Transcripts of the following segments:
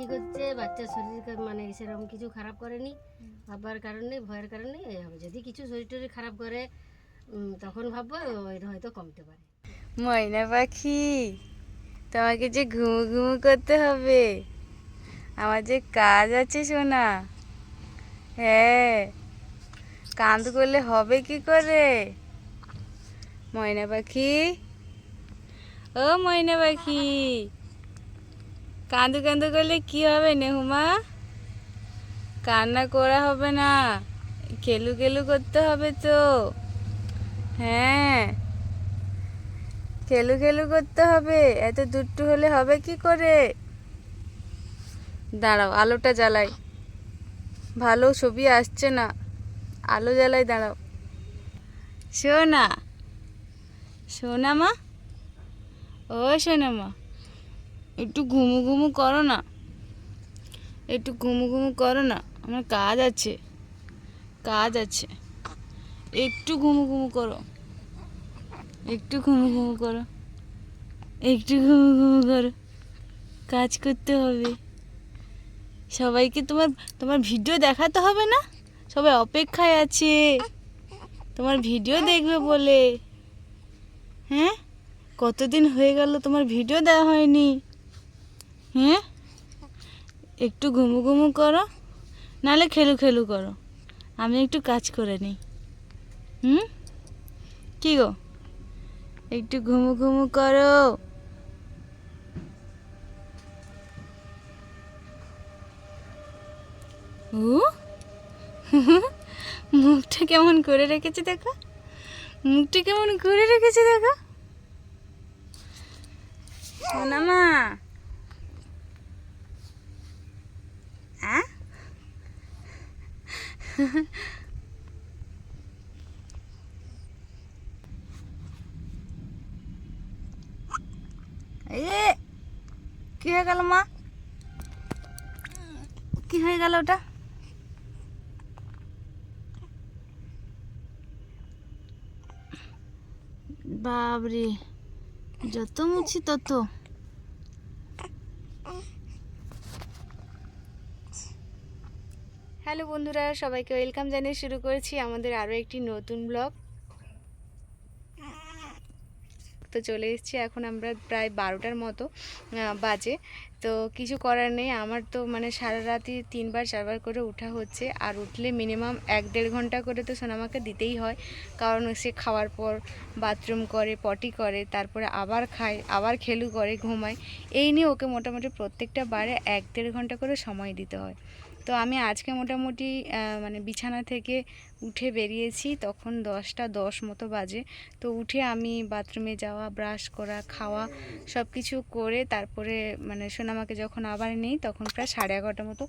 ঠিক হচ্ছে, বাচ্চার শরীর মানে সেরকম কিছু খারাপ করেনি। ভাববার কারণে, ভয়ের কারণে হবে। যদি কিছু শরীর টরীর খারাপ করে তখন ভাববো হয়তো কমতে পারে। ময়না পাখি, তোমাকে যে ঘুমু ঘুমু করতে হবে। আমার যে কাজ আছে, সোনা। হ্যাঁ কান্দ করলে হবে কি করে? ময়না পাখি, ও ময়না পাখি। কান্দু কান্দু করলে কি হবে নেহুমা? কান্না করা হবে না। খেলু খেলু করতে হবে তো। হ্যাঁ। খেলু খেলু করতে হবে। এত দুট্টু হলে হবে কি করে? দাঁড়াও, আলোটা জ্বালাই। ভালো ছবি আসছে না। আলো জ্বালাই, দাঁড়াও। শোনা শোনা মা? ও শোনা মা। একটু ঘুমু ঘুমু করো না। একটু ঘুমু ঘুমু করো না। আমার কাজ আছে। কাজ আছে। একটু ঘুমু ঘুমু করো। একটু ঘুমু ঘুমু করো। একটু ঘুমু ঘুমু করো। কাজ করতে হবে। সবাইকে তোমার তোমার ভিডিও দেখাতে হবে না? সবাই অপেক্ষায় আছে। তোমার ভিডিও দেখবে বলে। হ্যাঁ? কতদিন হয়ে গেল তোমার ভিডিও দেওয়া হয়নি? হ্যাঁ একটু ঘুমু ঘুমু করো নালে খেলু খেলু করো। আমি একটু কাজ করে নিই। হুম? কি গো? একটু ঘুমু ঘুমু করো। ও মুখটা কেমন করে রেখেছে দেখো। মুখটা কেমন করে রেখেছে দেখো। সোনামা আ এ কি হয়ে গেল মা? কি হয়ে গেল ওটা? বাবরে যত মুছি তত। হ্যালো বন্ধুরা, সবাইকে ওয়েলকাম জানিয়ে শুরু করেছি আমাদের আরও একটি নতুন ব্লগ। তো চলে এসেছি এখন আমরা প্রায় বারোটার মতো বাজে। তো কিছু করার নেই, আমার তো মানে সারা রাতি তিনবার চারবার করে ওঠা হচ্ছে, আর উঠলে মিনিমাম এক দেড় ঘণ্টা করে তো সোনামাকে দিতেই হয়, কারণ সে খাওয়ার পর বাথরুম করে পটি করে, তারপরে আবার খায়, আবার খেলু করে, ঘুমায়। এই নিয়ে ওকে মোটামুটি প্রত্যেকটা বারে এক দেড় ঘণ্টা করে সময় দিতে হয়। তো আমি আজকে মোটামুটি মানে বিছানা থেকে উঠে বেরিয়েছি, তখন দশটা দশ মতো বাজে। তো উঠে আমি বাথরুমে যাওয়া, ব্রাশ করা, খাওয়া সব কিছু করে তারপরে মানে সোনামাকে যখন আবার নেই, তখন প্রায় সাড়ে এগারোটা মতো,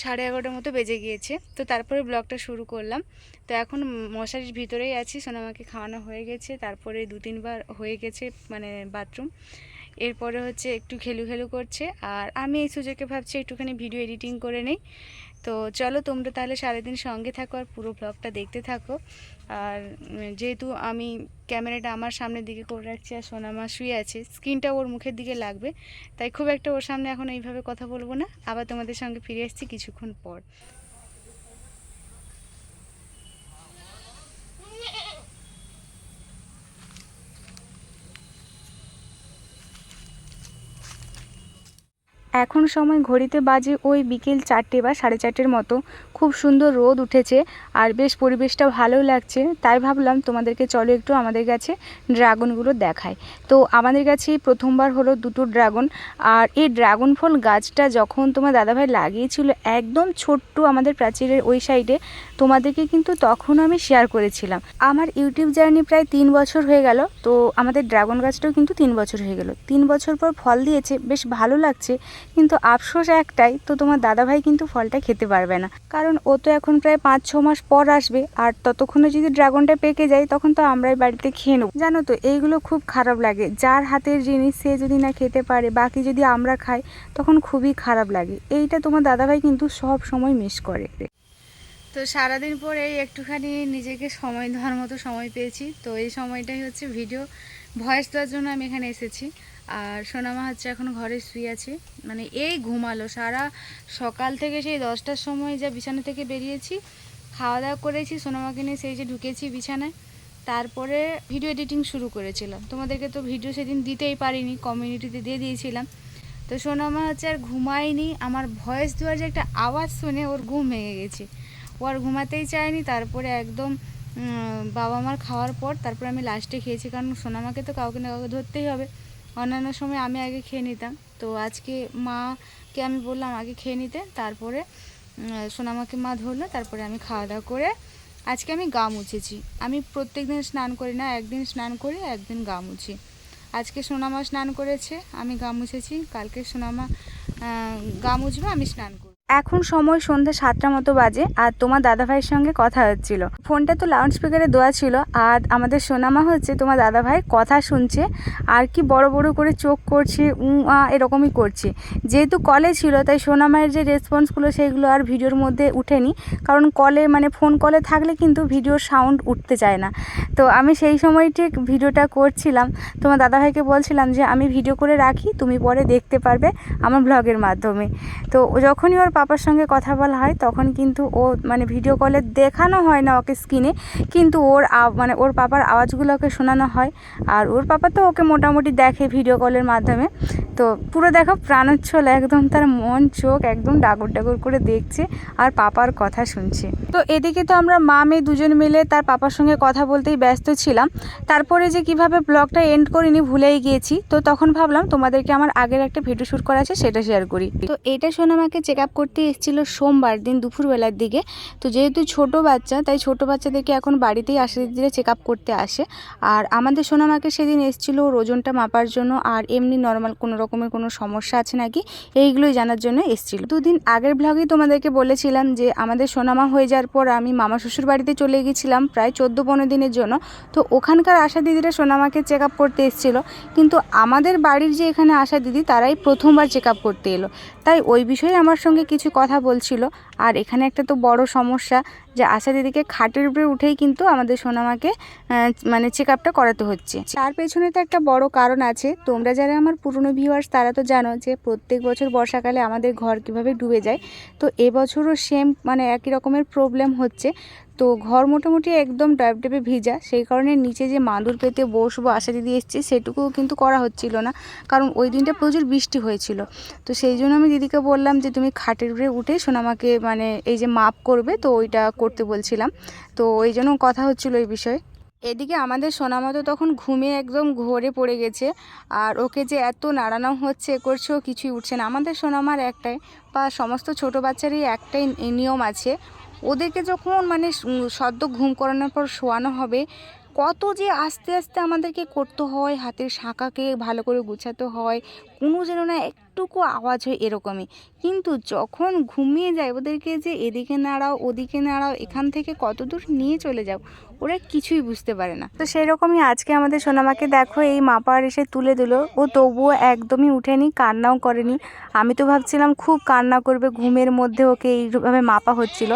সাড়ে এগারোটার মতো বেজে গিয়েছে। তো তারপরে ব্লগটা শুরু করলাম। তো এখন মশারির ভিতরেই আছি, সোনামাকে খাওয়ানো হয়ে গেছে, তারপরে দু তিনবার হয়ে গেছে মানে বাথরুম। এরপরে হচ্ছে একটু খেলু খেলু করছে। আর আমি এই সুযোগে ভাবছি একটুখানি ভিডিও এডিটিং করে নেই। তো চলো তোমরা তাহলে সারাদিন সঙ্গে থাকো আর পুরো ব্লগটা দেখতে থাকো। আর যেহেতু আমি ক্যামেরাটা আমার সামনের দিকে করে রাখছি আর সোনামা শুয়ে আছে, স্ক্রিনটা ওর মুখের দিকে লাগবে। তাই খুব একটা ওর সামনে এখন এইভাবে কথা বলব না। আবার তোমাদের সঙ্গে ফিরে এসেছি কিছুক্ষণ পর। এখন সময় ঘড়িতে বাজে ওই বিকেল চারটে বা সাড়ে চারটের মতো। খুব সুন্দর রোদ উঠেছে আর বেশ পরিবেশটা ভালো লাগছে। তাই ভাবলাম তোমাদেরকে চলো একটু আমাদের কাছে ড্রাগনগুলো দেখায় তো আমাদের কাছে প্রথমবার হলো দুটো ড্রাগন আর এই ড্রাগন ফল গাছটা যখন তোমার দাদাভাই লাগিয়েছিল একদম ছোট্ট আমাদের প্রাচীরের ওই সাইডে তোমাদেরকে কিন্তু তখন আমি শেয়ার করেছিলাম। আমার ইউটিউব জার্নি প্রায় তিন বছর হয়ে গেল, তো আমাদের ড্রাগন গাছটাও কিন্তু তিন বছর হয়ে গেল। তিন বছর পর ফল দিয়েছে, বেশ ভালো লাগছে, কিন্তু আফসোস একটাই, তো তোমার দাদাভাই কিন্তু ফলটা খেতে পারবে না। কারণ ও তো এখন প্রায় পাঁচ, ছ মাস পর আসবে, আর ততক্ষণে যদি ড্রাগনটা পেকে যায়, তখন তো আমরাই বাড়িতে খেয়ে নেব। জানো তো, এইগুলো খুব খারাপ লাগে। যার হাতের জিনিস সে যদি না খেতে পারে, বাকি যদি আমরা খাই, তখন খুবই খারাপ লাগে। এইটা তোমার দাদাভাই কিন্তু সব সময় মিস করে। তো সারাদিন পরে একটুখানি নিজেকে সময় দেওয়ার মতো সময় পেয়েছি। তো এই সময়টাই হচ্ছে ভিডিও ভয়েস দেওয়ার জন্য আমি এখানে এসেছি। আর সোনামা হচ্ছে এখন ঘরে শুয়ে আছে। মানে এই ঘুমালো। সারা সকাল থেকে সেই দশটার সময় যা বিছানা থেকে বেরিয়েছি, খাওয়া দাওয়া করেছি, সোনামাকে নিয়ে সেই যে ঢুকেছি বিছানায়। তারপরে ভিডিও এডিটিং শুরু করেছিলাম। তোমাদেরকে তো ভিডিও সেদিন দিতেই পারিনি কমিউনিটিতে দিয়ে দিয়েছিলাম। তো সোনামা হচ্ছে আর ঘুমায়নি। আমার ভয়েস দেওয়ার যে একটা আওয়াজ শুনে ওর ঘুম ভেঙে গেছে। ও আর ঘুমাতেই চায়নি, তারপরে একদম বাবা মার খাওয়ার পর তারপর আমি লাস্টে খেয়েছি, কারণ সোনামাকে তো কাউকে না কাউকে ধরতেই হবে। অন্যান্য সময় আমি আগে খেয়ে নিতাম। তো আজকে মাকে আমি বললাম আগে খেয়ে নিতে, তারপরে সোনামাকে মা ধরলো, তারপরে আমি খাওয়া দাওয়া করে আজকে আমি গা মুছেছি। আমি প্রত্যেক দিন স্নান করি না, একদিন স্নান করি, একদিন গা মুছি। আজকে সোনামা স্নান করেছে, আমি গা মুছেছি, কালকে সোনামা গা মুছবে, আমি স্নান করব। এখন সময় সন্ধ্যা সাতটা মতো বাজে আর তোমার দাদাভাইয়ের সঙ্গে কথা হচ্ছিল। ফোনটা তো লাউড স্পিকারে দেওয়া ছিল আর আমাদের সোনামা হচ্ছে তোমার দাদাভাইয়ের কথা শুনছে আর কি বড় বড় করে চোখ করছে উ আ, এরকমই করছে। যেহেতু কলে ছিল, তাই সোনামায়ের যে রেসপন্সগুলো সেইগুলো আর ভিডিওর মধ্যে উঠেনি। কারণ কলে মানে ফোন কলে থাকলে কিন্তু ভিডিওর সাউন্ড উঠতে চায় না। তো আমি সেই সময় ঠিক ভিডিওটা করছিলাম। তোমার দাদাভাইকে বলছিলাম যে, আমি ভিডিও করে রাখি, তুমি পরে দেখতে পারবে আমার ব্লগের মাধ্যমে। তো যখনই ওর পাপার সঙ্গে কথা বলা হয়, তখন কিন্তু ও মানে ভিডিও কলে দেখানো হয় না ওকে স্ক্রিনে কিন্তু ওর মানে ওর পাপার আওয়াজগুলো ওকে শোনানো হয়। আর ওর পাপা তো ওকে মোটামুটি দেখে ভিডিও কলের মাধ্যমে। তো পুরো দেখো প্রাণোচ্ছল, একদম তার মন, চোখ একদম ডাগর ডাগর করে দেখছে আর পাপার কথা শুনছে। তো এদিকে তো আমরা মা, মেয়ে দুজন মিলে তার পাপার সঙ্গে কথা বলতেই ব্যস্ত ছিলাম। তারপরে যে কীভাবে ব্লগটা এন্ড করিনি ভুলেই গিয়েছি। তো তখন ভাবলাম তোমাদেরকে আমার আগের একটা ভিডিও শ্যুট করা আছে, সেটা শেয়ার করি। তো এটা শোনা আমাকে চেক আপ করতে এসেছিল সোমবার দিন দুপুরবেলার দিকে। তো যেহেতু ছোট বাচ্চা, তাই ছোট বাচ্চাদেরকে এখন বাড়িতেই আসে দিদিরা চেক আপ করতে আসে। আর আমাদের সোনামাকে সেদিন এসেছিল ওর ওজনটা মাপার জন্য, আর এমনি নর্মাল কোনো রকমের কোনো সমস্যা আছে নাকি, এইগুলোই জানার জন্য এসেছিল। দুদিন আগের ব্লগেই তোমাদেরকে বলেছিলাম যে আমাদের সোনামা হয়ে যাওয়ার পর আমি মামা শ্বশুর বাড়িতে চলে গেছিলাম প্রায় চোদ্দ পনেরো দিনের জন্য। তো ওখানকার আশা দিদিরা সোনামাকে চেক আপ করতে এসেছিল। কিন্তু আমাদের বাড়ির যে এখানে আশা দিদি, তারাই প্রথমবার চেক আপ করতে এলো। তাই ওই বিষয়ে আমার সঙ্গে কিছু কথা বলছিল। আর এখানে একটা তো বড় সমস্যা যে আশা দিদিকে খাটের উপরে উঠেই কিন্তু আমাদের সোনামাকে মানে চেক আপটা করাতে হচ্ছে। তার পেছনে তো একটা বড় কারণ আছে। তোমরা যারা আমার পুরনো ভিউয়ার্স তারা তো জানো যে প্রত্যেক বছর বর্ষাকালে আমাদের ঘর কীভাবে ডুবে যায়। তো এবছরও সেম মানে একই রকমের প্রবলেম হচ্ছে। তো ঘর মোটামুটি একদম ডাইব ডাইবে ভিজা। সেই কারণে নিচে যে মাদুর পেতে বসবো, আশা দিদি এসছে, সেটুকুও কিন্তু করা হচ্ছিল না। কারণ ওই দিনটা প্রচুর বৃষ্টি হয়েছিল। তো সেই জন্য আমি দিদিকে বললাম যে, তুমি খাটের উপরে উঠে সোনামাকে মানে এই যে মাপ করবে, তো ওইটা করতে বলছিলাম। তো ওই জন্য কথা হচ্ছিল এই বিষয়ে। এদিকে আমাদের সোনামা তো তখন ঘুমে একদম ঘোরে পড়ে গেছে। আর ওকে যে এত নাড়ানো হচ্ছে করছে কিছুই উঠছে না। আমাদের সোনামার একটাই, বা সমস্ত ছোট বাচ্চারই একটাই নিয়ম আছে। ওদেরকে যখন মানে সদ্য ঘুম করানোর পর শোয়ানো হবে, কত যে আস্তে আস্তে আমাদেরকে করতে হয়, হাতের শাঁকাকে ভালো করে গুছাতে হয় কোনো যেন না একটুকু আওয়াজ হয় এরকমই। কিন্তু যখন ঘুমিয়ে যায় ওদেরকে যে এদিকে নাড়াও, ওদিকে নাড়াও, এখান থেকে কত দূর নিয়ে চলে যাও, ওরা কিছুই বুঝতে পারে না। তো সেই রকমই আজকে আমাদের সোনামাকে দেখো, এই মাপার এসে তুলে দিল। ও তবুও একদমই উঠেনি, কান্নাও করেনি। আমি তো ভাবছিলাম খুব কান্না করবে, ঘুমের মধ্যে ওকে এইভাবে মাপা হচ্ছিল,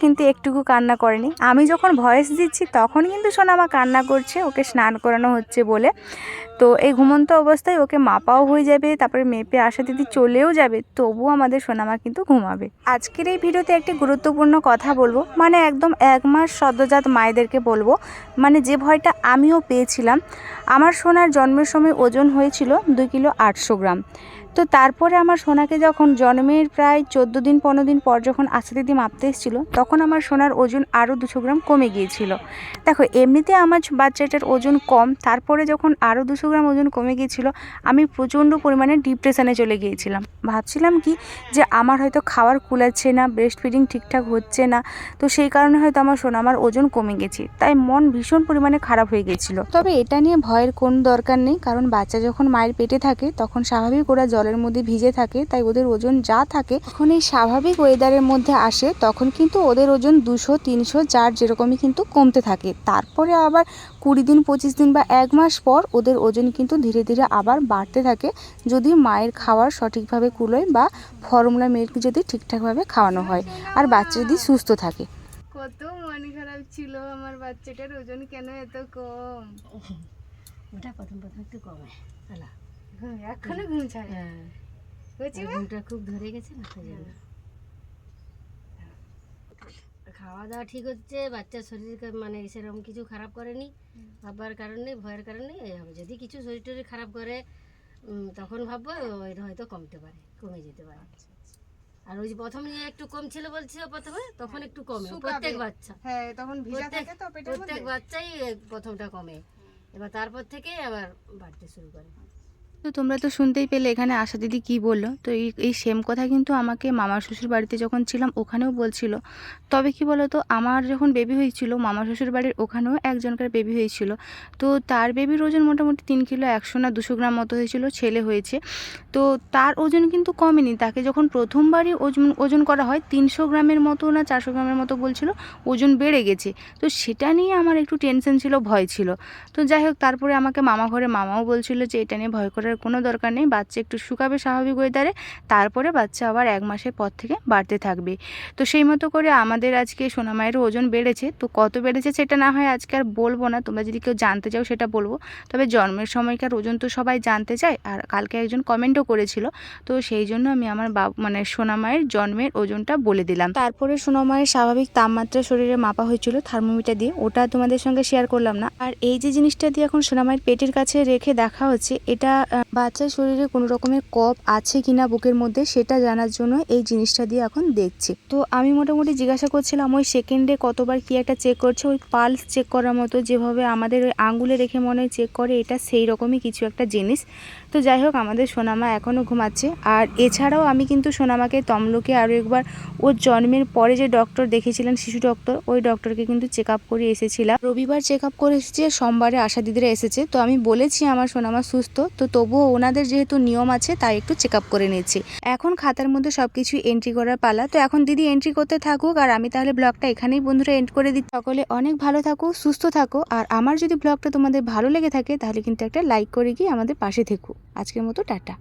কিন্তু একটুকু কান্না করেনি। আমি যখন ভয়েস দিচ্ছি, তখন কিন্তু সোনামা কান্না করছে, ওকে স্নান করানো হচ্ছে বলে। তো এই ঘুমন্ত অবস্থায় ওকে মাপাও হয়ে যাবে, তারপরে মেপে আসা দিদি চলেও যাবে, তবুও আমাদের সোনামা কিন্তু ঘুমাবে। আজকের এই ভিডিওতে একটি গুরুত্বপূর্ণ কথা বলব মানে একদম এক মাস সদ্যজাত মায়েদেরকে বলব মানে যে ভয়টা আমিও পেয়েছিলাম, আমার সোনার জন্মের সময় ওজন হয়েছিল দুই কিলো আটশো গ্রাম। তো তারপরে আমার সোনাকে যখন জন্মের প্রায় চোদ্দ দিন, পনেরো দিন পর যখন আশা দিদি মাপতে এসেছিল, তখন আমার সোনার ওজন আরও দুশো গ্রাম কমে গিয়েছিল। দেখো, এমনিতে আমার বাচ্চাটার ওজন কম, তারপরে যখন আরও দুশো গ্রাম ওজন কমে গিয়েছিল, আমি প্রচণ্ড পরিমাণে ডিপ্রেশনে চলে গিয়েছিলাম। ভাবছিলাম কি যে আমার হয়তো খাওয়ার কুলাচ্ছে না ব্রেস্ট ফিডিং ঠিকঠাক হচ্ছে না, তো সেই কারণে হয়তো আমার সোনা আমার ওজন কমে গেছে, তাই মন ভীষণ পরিমাণে খারাপ হয়ে গেছিল তবে এটা নিয়ে ভয়ের কোনো দরকার নেই, কারণ বাচ্চা যখন মায়ের পেটে থাকে, তখন স্বাভাবিক ওরা জলের মধ্যে ভিজে থাকে তাই ওদের ওজন যা থাকে তখন এই স্বাভাবিক ওয়েদারের মধ্যে আসে তখন কিন্তু ওদের ওজন দুশো তিনশো চার যেরকমই কিন্তু কমতে থাকে। তারপরে আবার কুড়ি দিন পঁচিশ দিন বা এক মাস পর ওদের ওজন কিন্তু ধীরে ধীরে আবার বাড়তে থাকে। যদি মায়ের খাওয়ার সঠিকভাবে কুলোয় বা ফর্মুলা মিল্ক যদি ঠিকঠাকভাবে খাওয়ানো হয় আর বাচ্চা যদি সুস্থ থাকে। কত মন খারাপ ছিল আমার বাচ্চাটার ওজন কেন এত কম? ওটা প্রথম প্রথম একটু কমে। ঘুম এখনও ঘুম ছাড়ে। হ্যাঁ? ঘুমটা খুব ধরে গেছে না তাই জন্য। খাওয়া দাওয়া ঠিক হচ্ছে বাচ্চার শরীর মানে সেরকম কিছু খারাপ করেনি ভাববার কারণে ভয়ের কারণে এই হবে। যদি কিছু শরীর টরীর খারাপ করে তখন ভাববো ওই হয়তো কমতে পারে কমে যেতে পারে। আর ওই যে প্রথম যে একটু কম ছিল বলছিল প্রথমে তখন একটু কমে প্রত্যেক বাচ্চা। হ্যাঁ তখন ভিজা প্রত্যেক- থাকে তো পেটের প্রত্যেক বাচ্চাই প্রথমটা কমে। এবার তারপর থেকে আবার বাড়তে শুরু করে। তো তোমরা তো শুনতেই পেলে এখানে আশা দিদি কি বলল? তো এই এই সেম কথা কিন্তু আমাকে মামার শ্বশুর বাড়িতে যখন ছিলাম ওখানেও বলছিল। তবে কি বলো তো আমার যখন বেবি হয়েছিল মামা শ্বশুর বাড়ির ওখানেও একজনকার বেবি হয়েছিল। তো তার বেবির ওজন মোটামুটি তিন কিলো একশো না দুশো গ্রাম মতো হয়েছিল, ছেলে হয়েছে। তো তার ওজন কিন্তু কমেনি, তাকে যখন প্রথমবারই ওজন ওজন করা হয়, তিনশো গ্রামের মতো না চারশো গ্রামের মতো বলছিল, ওজন বেড়ে গেছে। তো সেটা নিয়ে আমার একটু টেনশন ছিল, ভয় ছিল। তো যাই হোক, তারপরে আমাকে মামা ঘরে মামাও বলছিল যে, এটা নিয়ে ভয় করার কোনো দরকার নেই। বাচ্চা একটু শুকাবে স্বাভাবিক ওয়েদারে তারপরে বাচ্চা আবার এক মাসের পর থেকে বাড়তে থাকবে। তো সেই মতো করে আমাদের আজকে সোনামায়ের ওজন বেড়েছে। তো কত বেড়েছে সেটা না হয় আজকে আর বলব না। তোমরা যদি কেউ জানতে চাও সেটা বলব। তবে জন্মের সময়কার ওজন তো সবাই জানতে চায়। আর কালকে একজন কমেন্টও করেছিল। তো সেই জন্য আমি আমার বাবু মানে সোনামায়ের জন্মের ওজনটা বলে দিলাম। তারপরে সোনামায়ের স্বাভাবিক তাপমাত্রা শরীরে মাপা হয়েছিল থার্মোমিটার দিয়ে। ওটা তোমাদের সঙ্গে শেয়ার করলাম না। আর এই যে জিনিসটা দিয়ে এখন সোনামায়ের পেটের কাছে রেখে দেখা হচ্ছে, এটা বাচ্চার শরীরে কোনো রকমের কপ আছে কিনা বুকের মধ্যে সেটা জানার জন্য এই জিনিসটা দিয়ে এখন দেখছি। তো আমি মোটামুটি জিজ্ঞাসা করছিলাম, ওই সেকেন্ডে কতবার কি একটা চেক করছে? ওই পালস চেক করার মতো যেভাবে আমাদের ওই আঙ্গুলে রেখে মনে হয় চেক করে, এটা সেই রকমই কিছু একটা জিনিস। তো যাই হোক, আমাদের সোনামা এখনও ঘুমাচ্ছে। আর এছাড়াও আমি কিন্তু সোনামাকে, তমলুকে আরও একবার ওর জন্মের পরে যে ডক্টর দেখেছিলেন শিশু ডক্টর ওই ডক্টরকে কিন্তু চেক আপ করে এসেছিলাম। রবিবার চেক আপ করে এসেছে সোমবারে আশা দিদিরা এসেছে। তো আমি বলেছি আমার সোনামা সুস্থ। তো তবুও ওনাদের যেহেতু নিয়ম আছে, তাই একটু চেক আপ করে নিচ্ছি এখন খাতার মধ্যে সব কিছু এন্ট্রি করার পালা। তো এখন দিদি এন্ট্রি করতে থাকুক, আর আমি তাহলে ব্লগটা এখানেই বন্ধুরা এন্ট করে দিচ্ছি। সকলে অনেক ভালো থাকো, সুস্থ থাকো, আর আমার যদি ব্লগটা তোমাদের ভালো লেগে থাকে, তাহলে কিন্তু একটা লাইক করে গিয়ে আমাদের পাশে থেকো। আজকের মতো টাটা।